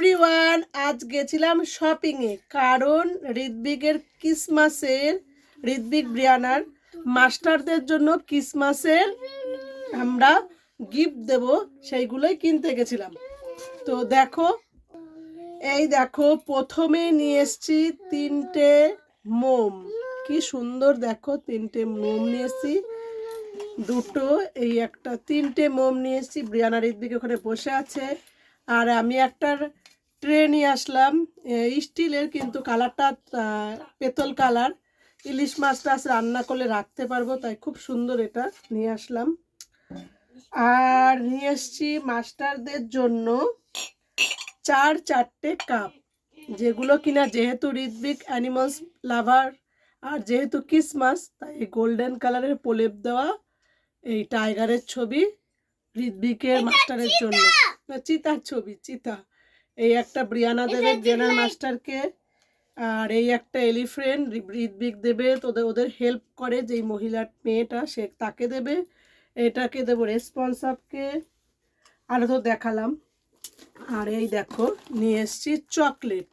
Everyone আজ গেছিলাম শপিংয়ে কারণ ঋদ্বিকের ক্রিসমাসের ঋদ্বিক ব্রিয়ানার মাস্টারদের জন্য ক্রিসমাসের আমরা গিফট দেব, সেইগুলোই কিনতে গেছিলাম। তো দেখো, এই দেখো, প্রথমে নিয়ে এসছি তিনটে মোম। কি সুন্দর দেখো, তিনটে মোম নিয়ে এসছি। দুটো, এই একটা, তিনটে মোম নিয়ে এসেছি। ব্রিয়ানা ঋদ্বিক ওখানে বসে আছে। আর আমি একটা ট্রে নিয়ে আসলাম। স্টিলের কিন্তু কালারটা পেতল কালার। ইলিশ মাছটা রান্না করলে রাখতে পারব তাই খুব সুন্দর এটা নিয়ে আসলাম। আর নিয়ে এসছি মাস্টারদের জন্য চার চারটে কাপ যেগুলো কিনা যেহেতু ঋদ্বিক অ্যানিমালস লাভার আর যেহেতু ক্রিসমাস তাই গোল্ডেন কালারের প্রলেপ দেওয়া এই টাইগারের ছবি ঋদ্বিকের মাস্টারের জন্য। চিতার ছবি চিতা। এই একটা ব্রিয়ানা দেবে ব্রিয়ানার মাস্টারকে আর এই একটা এলিফ্রেন্ট ঋদ্বিক দেবে তোদের ওদের হেল্প করে যেই মহিলার মেয়েটা সে তাকে দেবে এটাকে দেবো রেসপন্সাবকে আরও তো দেখালাম। আর এই দেখো নিয়ে এসছি চকলেট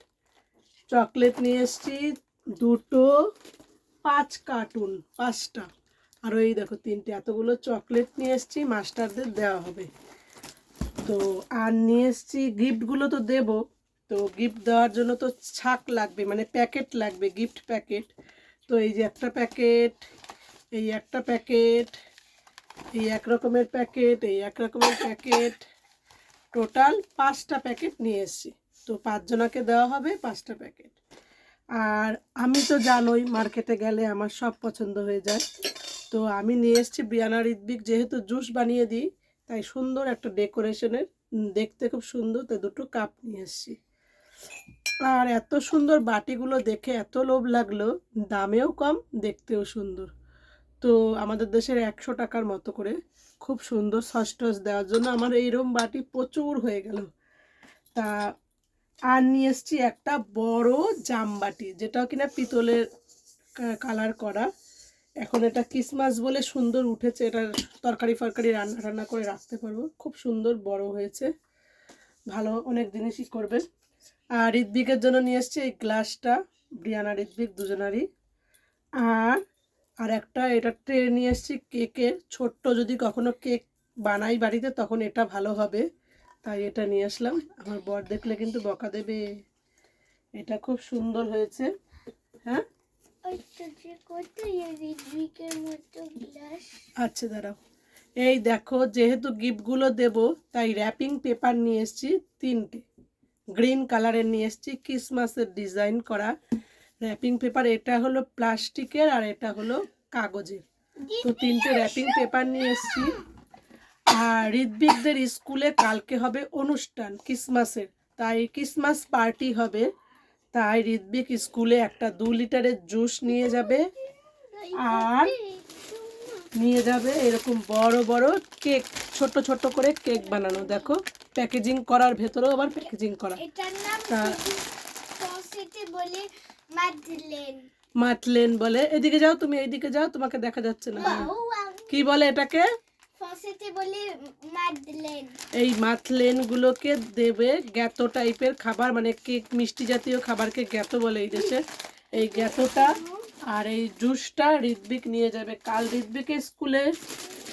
চকলেট নিয়ে এসছি দুটো পাঁচ কার্টুন পাঁচটা। আর এই দেখো তিনটে এতগুলো চকলেট নিয়ে এসছি মাস্টারদের দেওয়া হবে। তো আর নিয়ে এসছি গিফটগুলো তো দেব। তো গিফট দেওয়ার জন্য তো ছাক লাগবে মানে প্যাকেট লাগবে গিফট প্যাকেট তো এই যে একটা প্যাকেট এই একটা প্যাকেট এই এক রকমের প্যাকেট এই এক রকমের প্যাকেট টোটাল পাঁচটা প্যাকেট নিয়ে এসেছি। তো পাঁচজনাকে দেওয়া হবে পাঁচটা প্যাকেট আর আমি তো জানোই মার্কেটে গেলে আমার সব পছন্দ হয়ে যায়। তো আমি নিয়ে এসেছি বিয়ানা ঋদ্বিক যেহেতু জুস বানিয়ে দিই তাই সুন্দর একটা ডেকোরেশনের দেখতে খুব সুন্দর, তাই দুটো কাপ নিয়ে এসেছি আর এত সুন্দর বাটিগুলো দেখে এত লোভ লাগল, দামেও কম, দেখতেও সুন্দর। তো আমাদের দেশের একশো টাকার মতো করে খুব সুন্দর সস টস দেওয়ার জন্য আমার এইরকম বাটি প্রচুর হয়ে গেল। তা আর নিয়ে এসছি একটা বড় জাম বাটি যেটাও কিনা পিতলের কালার করা। এখন এটা ক্রিসমাস বলে সুন্দর উঠেছে, এটা তরকারি ফরকারি রান্না টান্না করে রাখতে পারব। খুব সুন্দর, বড় হয়েছে। ভালো অনেক জিনিসই করবেন। আর ঋদ্বিকের জন্য নিয়ে এসছি এই গ্লাসটা, ব্রিয়ানা ঋদ্বিক দুজনারই। আর আর একটা এটা ট্রে নিয়ে এসেছি কেকের ছোট্ট যদি কখনো কেক বানাই বাড়িতে, তখন এটা ভালো হবে। তাই এটা নিয়ে আসলাম। আমার বর দেখলে কিন্তু বকা দেবে। এটা খুব সুন্দর হয়েছে। হ্যাঁ? আচ্ছা দাঁড়াও। এই দেখো, যেহেতু গিফটগুলো দেব, তাই র্যাপিং পেপার নিয়ে এসেছি তিনটে। গ্রিন কালারের নিয়ে এসেছি ক্রিসমাসের ডিজাইন করা র্যাপিং পেপার এটা হলো প্লাস্টিকের আর এটা হলো কাগজের। তো তিনটে র্যাপিং পেপার নিয়ে এসেছি। আর ঋদ্বিকদের স্কুলে কালকে হবে অনুষ্ঠান ক্রিসমাসের তাই ক্রিসমাস পার্টি হবে। তাই ঋদ্বিক স্কুলে একটা দু লিটারের জুস নিয়ে যাবে আর নিয়ে যাবে এরকম বড় বড় কেক ছোট ছোট করে কেক বানানো। দেখো প্যাকেজিং করার ভেতরেও আবার প্যাকেজিং করা। মাতলেন বলে এদিকে যাও তুমি এইদিকে যাও তোমাকে দেখা যাচ্ছে না। কি বলে এটাকে? ফসেটে বলে এই মাথলেন গুলোকে দেবে গ্যাতো টাইপের খাবার মানে কেক মিষ্টি জাতীয় খাবারকে গ্যাতো বলে এই দেশে। এই গ্যাতোটা আর এই জুসটা ঋদ্বিক নিয়ে যাবে। কাল ঋদ্বিকের স্কুলে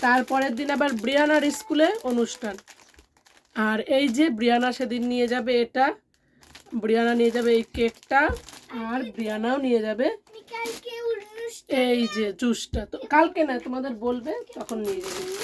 তারপরের দিন আবার ব্রিয়ানার স্কুলে অনুষ্ঠান। আর এই যে ব্রিয়ানা সেদিন নিয়ে যাবে এটা ব্রিয়ানা নিয়ে যাবে এই কেকটা আর ব্রিয়ানাও নিয়ে যাবে এই যে জুসটা। তো কালকে না তোমাদের বলবে তখন নিয়ে যাবে।